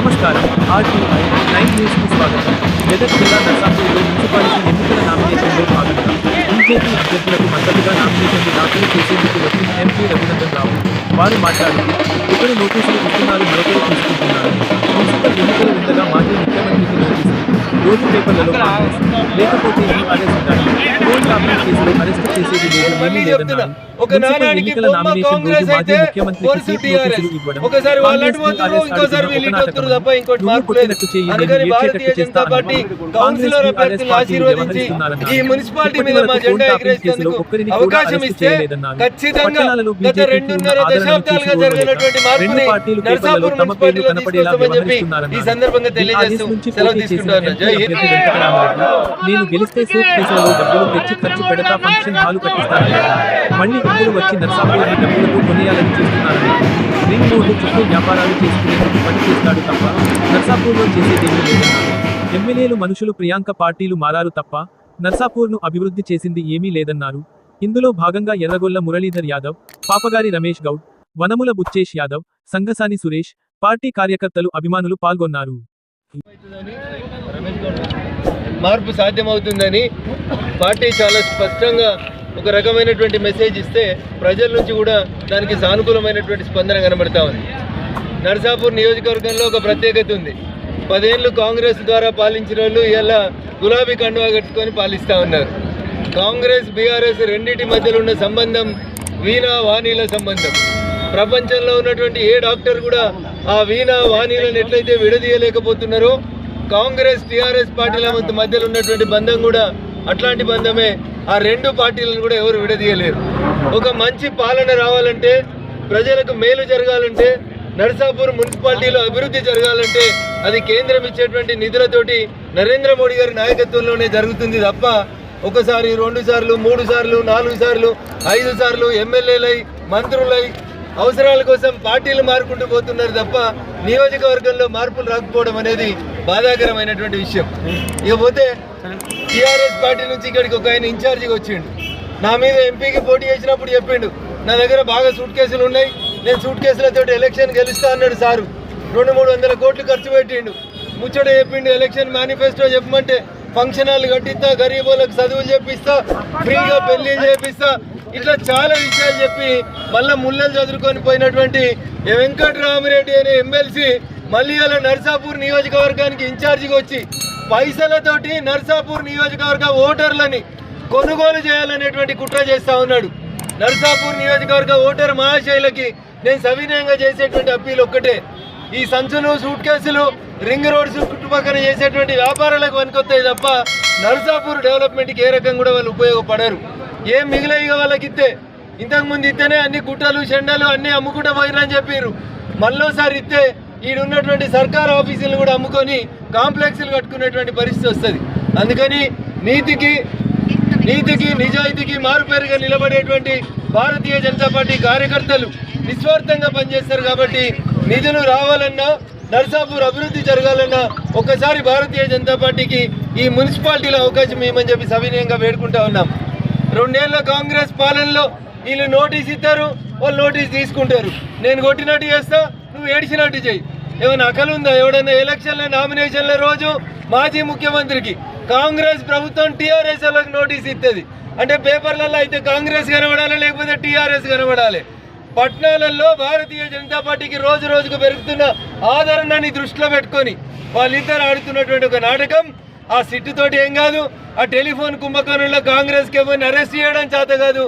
నమస్కారం. RTI nine న్యూస్కు స్వాగతం. మెదక్ జిల్లా నర్సాపూర్లో మున్సిపాలిటీ ఎన్నికల నామినేషన్లో భాగంగా బీజేపీ అభ్యర్థులకు మద్దతుగా నామినేషన్లు దాఖలు చేసేందుకు వచ్చిన ఎంపీ రఘునందన్ రావు. వారు మాట్లాడుతూ ఇక్కడ నోటీసులు ఇస్తున్నారు మరొకరు తీసుకుంటున్నారు మున్సిపల్ ఎన్నికలు ఉండగా మాజీ ముఖ్యమంత్రికి నోటీసు రోజు పేపర్లలో లేకపోతే అరెస్ట్ ఉంటారు ఫోన్ కాంప్లైంట్ కేసులో అరెస్ట్ చేసేది లేదు ఏమీ లేదన్నారు ఒక ఎన్నికల బొమ్మ కాంగ్రెస్ అయితే సీట్ టీఆర్ఎస్ ఒకసారి వాళ్ళు అటు కాంగ్రెస్కి పోతున్నారు అరెస్ట్ ఇంకోసారి వీళ్ళు ఇటు తప్ప ఇంకోటి మార్పు లేదు అందుకని భారతీయ జనతా. పార్టీ కౌన్సిలర్ అభ్యర్థులను ఆశీర్వదించి. ఈ మున్సిపాలిటీ మీద మా జెండా ఎగరేసేందుకు అవకాశం ఇస్తే. ఖచ్చితంగా గత రెండున్నర దశాబ్దాలుగా జరిగినటువంటి మార్పుని నరసాపురం మున్సిపాలిటీలో తీసుకొస్తామని చెప్పి ఈ. సందర్భంగా తెలియజేస్తూ సెలవు ఎంపీ జై నేను గెలిస్తే సూట్ కేసులలో డబ్బులు తెచ్చి ఖర్చు పెడతా ఫంక్షన్ హాలు కట్టిస్తానన్నారు మళ్ళీ ఇప్పుడు వచ్చి నర్సాపూర్ని డబ్బులతో కొనియాలని చూస్తున్నారని రింగ్ రోడ్డు చుట్టూ వ్యాపారాలు చేసుకునేందుకు పని చేస్తాడు తప్ప నర్సాపూర్లో చేసేదేమీ లేదన్నారు ఎమ్మెల్యేలు మనుషులు ప్రియాంక పార్టీలు మారారు తప్ప నర్సాపూర్ను అభివృద్ధి చేసింది ఏమీ లేదన్నారు. ఇందులో భాగంగా ఎర్రగొల్ల మురళీధర్ యాదవ్ పాపగారి రమేష్ గౌడ్ వనముల బుచ్చేష్ యాదవ్ సంగసాని సురేష్ పార్టీ కార్యకర్తలు అభిమానులు పాల్గొన్నారు. మార్పు సాధ్యమవుతుందని పార్టీ చాలా స్పష్టంగా ఒక రకమైనటువంటి మెసేజ్ ఇస్తే ప్రజల నుంచి కూడా దానికి సానుకూలమైనటువంటి స్పందన కనబడతా ఉంది. నర్సాపూర్ నియోజకవర్గంలో ఒక ప్రత్యేకత ఉంది. పదేళ్ళు కాంగ్రెస్ ద్వారా పాలించిన వాళ్ళు ఇలా గులాబీ కండువా కట్టుకొని పాలిస్తూ ఉన్నారు. కాంగ్రెస్ బీఆర్ఎస్ రెండింటి మధ్యలో ఉన్న సంబంధం వీణా వాణిల సంబంధం. ప్రపంచంలో ఉన్నటువంటి ఏ డాక్టర్ కూడా ఆ వీణా వాణిలను ఎట్లయితే విడదీయలేకపోతున్నారో కాంగ్రెస్ టీఆర్ఎస్ పార్టీల మధ్యలో ఉన్నటువంటి బంధం కూడా అట్లాంటి బంధమే ఆ రెండు పార్టీలను కూడా ఎవరు విడదీయలేరు. ఒక మంచి పాలన రావాలంటే ప్రజలకు మేలు జరగాలంటే నర్సాపూర్ మున్సిపాలిటీలో అభివృద్ధి జరగాలంటే అది కేంద్రం ఇచ్చేటువంటి నిధులతోటి నరేంద్ర మోడీ గారి నాయకత్వంలోనే జరుగుతుంది తప్ప ఒకసారి రెండు సార్లు మూడు సార్లు నాలుగు సార్లు ఐదు సార్లు ఎమ్మెల్యేలై మంత్రులై అవసరాల కోసం పార్టీలు మారుకుంటూ పోతున్నారు తప్ప నియోజకవర్గంలో మార్పులు రాకపోవడం అనేది బాధాకరమైనటువంటి విషయం. ఇకపోతే టీఆర్ఎస్ పార్టీ నుంచి ఇక్కడికి ఒక ఆయన ఇన్ఛార్జిగా వచ్చిండు. నా మీద ఎంపీకి పోటీ చేసినప్పుడు చెప్పిండు నా దగ్గర బాగా సూట్ కేసులు ఉన్నాయి నేను సూట్ కేసులతో ఎలక్షన్ గెలుస్తా అన్నాడు సారు. రెండు మూడు వందల కోట్లు ఖర్చు పెట్టిండు. ముచ్చట చెప్పిండు ఎలక్షన్ మేనిఫెస్టో చెప్పమంటే ఫంక్షన్ హాల్ కట్టిస్తా గరీబులకు చదువులు చెప్పిస్తా ఫ్రీగా పెళ్ళి చేపిస్తా ఇట్లా చాలా విషయాలు చెప్పి మళ్ళీ ముళ్ళలు చదువుకొని పోయినటువంటి వెంకటరామిరెడ్డి అనే ఎమ్మెల్సీ మళ్ళీ అలా నర్సాపూర్ నియోజకవర్గానికి ఇన్ఛార్జిగా వచ్చి పైసలతోటి నర్సాపూర్ నియోజకవర్గ ఓటర్లని కొనుగోలు చేయాలనేటువంటి కుట్ర చేస్తా ఉన్నాడు. నర్సాపూర్ నియోజకవర్గ ఓటర్ మహాశైలకి నేను సవినయంగా చేసేటువంటి అప్పీల్ ఒక్కటే. ఈ సంచులు సూట్ కేసులు రింగ్ రోడ్స్ చుట్టుపక్కల చేసేటువంటి వ్యాపారాలకు పనికొస్తాయి తప్ప నర్సాపూర్ డెవలప్మెంట్కి ఏ రకంగా కూడా వాళ్ళు ఉపయోగపడరు. ఏం మిగిలిన వాళ్ళకి ఇస్తే ఇంతకుముందు ఇస్తేనే అన్ని గుట్టలు చెండాలు అన్నీ అమ్ముకుంటూ పోయినని చెప్పారు మళ్ళోసారి ఇస్తే ఈడున్నటువంటి సర్కార్ ఆఫీసులు కూడా అమ్ముకొని కాంప్లెక్స్లు కట్టుకునేటువంటి పరిస్థితి వస్తుంది. అందుకని నీతికి నీతికి నిజాయితీకి మారుపేరుగా నిలబడేటువంటి భారతీయ జనతా పార్టీ కార్యకర్తలు నిస్వార్థంగా పనిచేస్తారు కాబట్టి నిధులు రావాలన్నా నర్సాపూర్ అభివృద్ధి జరగాలన్నా ఒక్కసారి భారతీయ జనతా పార్టీకి ఈ మున్సిపాలిటీలో అవకాశం ఇవ్వమని చెప్పి సవినయంగా వేడుకుంటా ఉన్నాం. రెండేళ్ళ కాంగ్రెస్ పాలనలో వీళ్ళు నోటీస్ ఇస్తారు వాళ్ళు నోటీస్ తీసుకుంటారు. నేను కొట్టినట్టు చేస్తా నువ్వు ఏడిచినట్టు చెయ్యి ఏమైనా అకలు ఉందా? ఎవడన్నా ఎలక్షన్ల నామినేషన్ల రోజు మాజీ ముఖ్యమంత్రికి కాంగ్రెస్ ప్రభుత్వం టీఆర్ఎస్ వాళ్ళకి నోటీస్ ఇస్తుంది అంటే పేపర్లలో అయితే కాంగ్రెస్ కనబడాలి లేకపోతే టీఆర్ఎస్ కనబడాలి. పట్టణాలలో భారతీయ జనతా పార్టీకి రోజు రోజుకు పెరుగుతున్న ఆదరణని దృష్టిలో పెట్టుకొని వాళ్ళిద్దరు ఆడుతున్నటువంటి ఒక నాటకం. ఆ సిట్టుతోటి ఏం కాదు ఆ టెలిఫోన్ కుంభకోణంలో కాంగ్రెస్కి ఎవరిని అరెస్ట్ చేయడం చేత కాదు